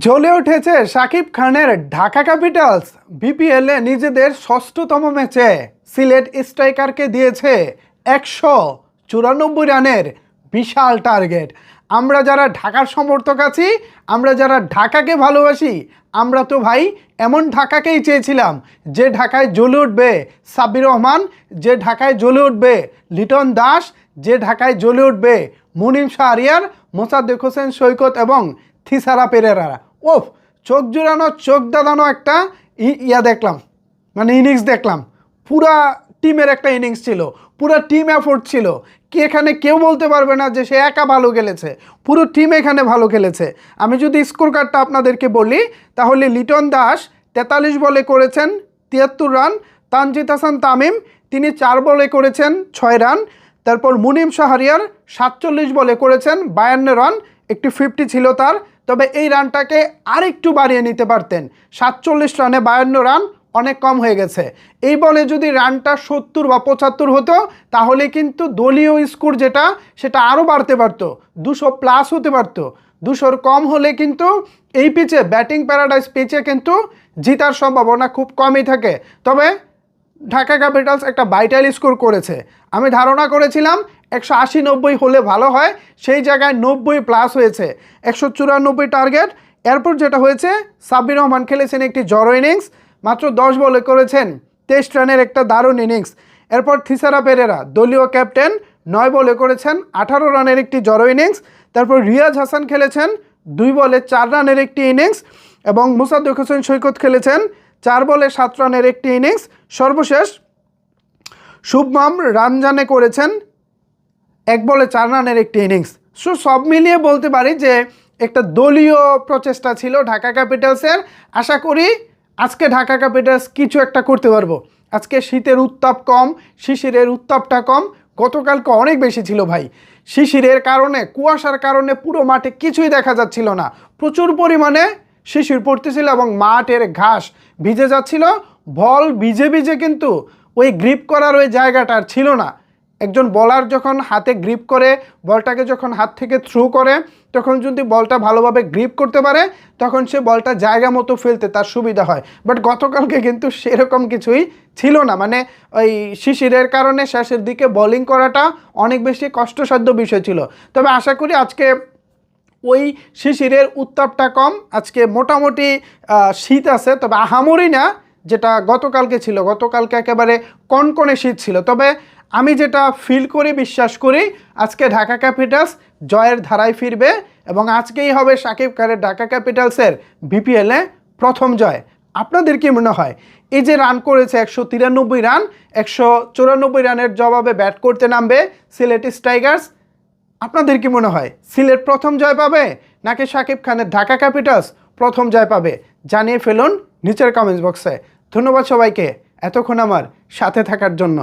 জ্বলে উঠেছে সাকিব খানের ঢাকা ক্যাপিটালস। বিপিএলে নিজেদের ষষ্ঠতম ম্যাচে সিলেট স্ট্রাইকারকে দিয়েছে একশো চুরানব্বই রানের বিশাল টার্গেট। আমরা যারা ঢাকার সমর্থক আছি, আমরা যারা ঢাকাকে ভালোবাসি, আমরা তো ভাই এমন ঢাকাকেই চেয়েছিলাম যে ঢাকায় জ্বলে উঠবে সাব্বির রহমান, যে ঢাকায় জ্বলে উঠবে লিটন দাস, যে ঢাকায় জ্বলে উঠবে মুনিম শাহরিয়ার, মোসাদ্দেক হোসেন, সৈকত এবং থিসারা পেরেরা ওফ, চোখ জোড়ানো, চোখ দাদানো একটা ইয়া দেখলাম। মানে ইনিংস দেখলাম। পুরা টিমের একটা ইনিংস ছিল। পুরো টিম এফোর্ট ছিল। কি এখানে কেউ বলতে পারবে না যে সে একা ভালো খেলেছে। পুরো টিম এখানে ভালো খেলেছে। আমি যদি স্কোর কার্ডটা আপনাদেরকে বলি, তাহলে লিটন দাস তেতাল্লিশ বলে করেছেন, তিয়াত্তর রান, তানজিদ হাসান তামিম, তিনি চার বলে করেছেন, ছয় রান। তারপর মুনিম শাহরিয়ার সাতচল্লিশ বলে করেছেন, বায়ান্ন রান, একটি ফিফটি ছিল তার। তবে এই রানটাকে আরেকটু বাড়িয়ে নিতে পারতেন। সাতচল্লিশ রানে বায়ান্ন রান অনেক কম হয়ে গেছে। এই বলে যদি রানটা সত্তর বা পঁচাত্তর হতো, তাহলে কিন্তু দলীয় স্কোর যেটা, সেটা আরও বাড়তে পারতো। দুশো প্লাস হতে পারতো। দুশোর কম হলে কিন্তু এই পিচে ব্যাটিং প্যারাডাইস পিচে কিন্তু জিতার সম্ভাবনা খুব কমই থাকে। তবে ঢাকা ক্যাপিটালস একটা ভাইটাল স্কোর করেছে। আমি ধারণা করেছিলাম একশো আশি নব্বই হলে ভালো হয়, সেই জায়গায় নব্বই প্লাস হয়েছে, একশো চুরানব্বই টার্গেট এরপর যেটা হয়েছে, সাব্বির রহমান খেলেছেন একটি জড়ো ইনিংস মাত্র দশ বলে করেছেন, তেইশ রানের একটা দারুণ ইনিংস এরপর থিসারা পেরেরা, দলীয় ক্যাপ্টেন নয় বলে করেছেন, আঠারো রানের একটি জড়ো ইনিংস তারপর রিয়াজ হাসান খেলেছেন, দুই বলে চার রানের একটি ইনিংস এবং মুসাদ্দেক হোসেন সৈকত খেলেছেন চার বলে সাত রানের একটি ইনিংস। সর্বশেষ শুভমাম রানজানে করেছেন এক বলে চার রানের একটি ইনিংস। সো সব মিলিয়ে বলতে পারি যে একটা দলীয় প্রচেষ্টা ছিল ঢাকা ক্যাপিটালসের। আশা করি আজকে ঢাকা ক্যাপিটালস কিছু একটা করতে পারব। আজকে শীতের উত্তাপ কম, শিশিরের উত্তাপটা কম। গতকালকে অনেক বেশি ছিল ভাই। শিশিরের কারণে, কুয়াশার কারণে পুরো মাঠে কিছুই দেখা যাচ্ছিল না। প্রচুর পরিমাণে শিশির পড়তেছিল এবং মাঠের ঘাস ভিজে যাচ্ছিল। বল ভিজে ভিজে কিন্তু ওই গ্রিপ করার ওই জায়গাটা আর ছিল না। একজন বলার যখন হাতে গ্রিপ করে, বলটাকে যখন হাত থেকে থ্রু করে, তখন যদি বলটা ভালোভাবে গ্রিপ করতে পারে, তখন সে বলটা জায়গা মতো ফেলতে তার সুবিধা হয়। বাট গতকালকে কিন্তু সেরকম কিছুই ছিল না। মানে ওই শিশিরের কারণে শেষের দিকে বোলিং করাটা অনেক বেশি কষ্টসাধ্য বিষয় ছিল। তবে আশা করি আজকে ওই শিশিরের উত্তাপটা কম। আজকে মোটামুটি শীত আছে, তবে আহামরি না, যেটা গতকালকে ছিল। গতকালকে একেবারে কনকনে শীত ছিল। তবে আমি যেটা ফিল করি, বিশ্বাস করি, আজকে ঢাকা ক্যাপিটালস জয়ের ধারায় ফিরবে এবং আজকেই হবে সাকিব খানের ঢাকা ক্যাপিটালসের বিপিএলে প্রথম জয়। আপনাদের কি মনে হয়? এই যে রান করেছে একশো তিরানব্বই রান একশো চুরানব্বই রানের জবাবে ব্যাট করতে নামবে সিলেট স্ট্রাইকার্স আপনাদের কি মনে হয়, সিলেট প্রথম জয় পাবে, নাকি সাকিব খানের ঢাকা ক্যাপিটালস প্রথম জয় পাবে? জানিয়ে ফেলুন নিচের কমেন্টস বক্সে ধন্যবাদ সবাইকে, এতক্ষণ আমার সাথে থাকার জন্য।